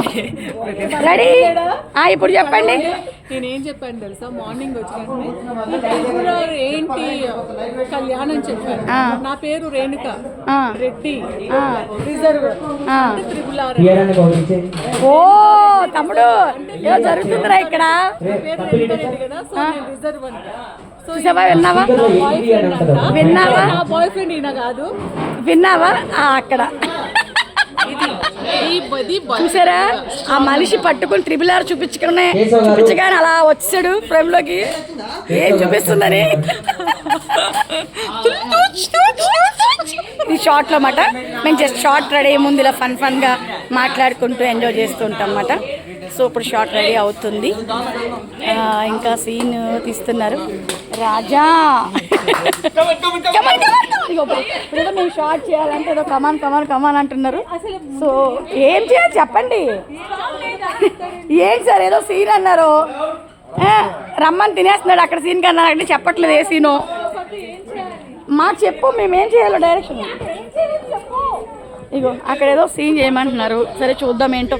Ready ఆ, ఇప్పుడు చెప్పండి. నేనేం చెప్పాను తెలుసా? మార్నింగ్ వచ్చిన. ఏంటి కళ్యాణ్ అని చెప్పాను. నా పేరు రేణుక. రెడ్డి. రిజర్వ్. ఓ తమ్ముడు ఏదో జరుగుతుందిరా ఇక్కడ. రిజర్వ్ చూసావా విన్నావా? విన్నావా? నా బాయ్ ఫ్రెండ్ ఈయన కాదు. విన్నావా? అక్కడ. చూసారా? ఆ మనిషి పట్టుకుని ట్రిపుల్ ఆర్ చూపించుకునే చూపించగానే అలా వచ్చాడు ఫ్రేమ్లోకి ఏం చూపిస్తుందని? షార్ట్లో షార్ట్లో మాట మేము జస్ట్ షార్ట్ రెడీ ముందు ఇలా ఫన్ ఫన్గా మాట్లాడుకుంటూ ఎంజాయ్ చేస్తూ ఉంటాం అన్నమాట. సో ఇప్పుడు షార్ట్ రెడీ అవుతుంది. ఇంకా సీన్ తీస్తున్నారు. రాజా! ఇప్పుడు మేము షార్ట్ చేయాలంటే ఏదో come on come on come on అంటున్నారు. సో ఏం చేయాలి చెప్పండి? ఏం సార్ ఏదో సీన్ అన్నారు? రమ్మని తినేస్తున్నాడు. అక్కడ సీన్ కన్నా అంటే చెప్పట్లేదు ఏ సీను మాకు చెప్పు మేము ఏం చేయాలో డైరెక్షన్ ఇగో అక్కడ ఏదో సీన్ చేయమంటున్నారు. సరే చూద్దాం ఏంటో.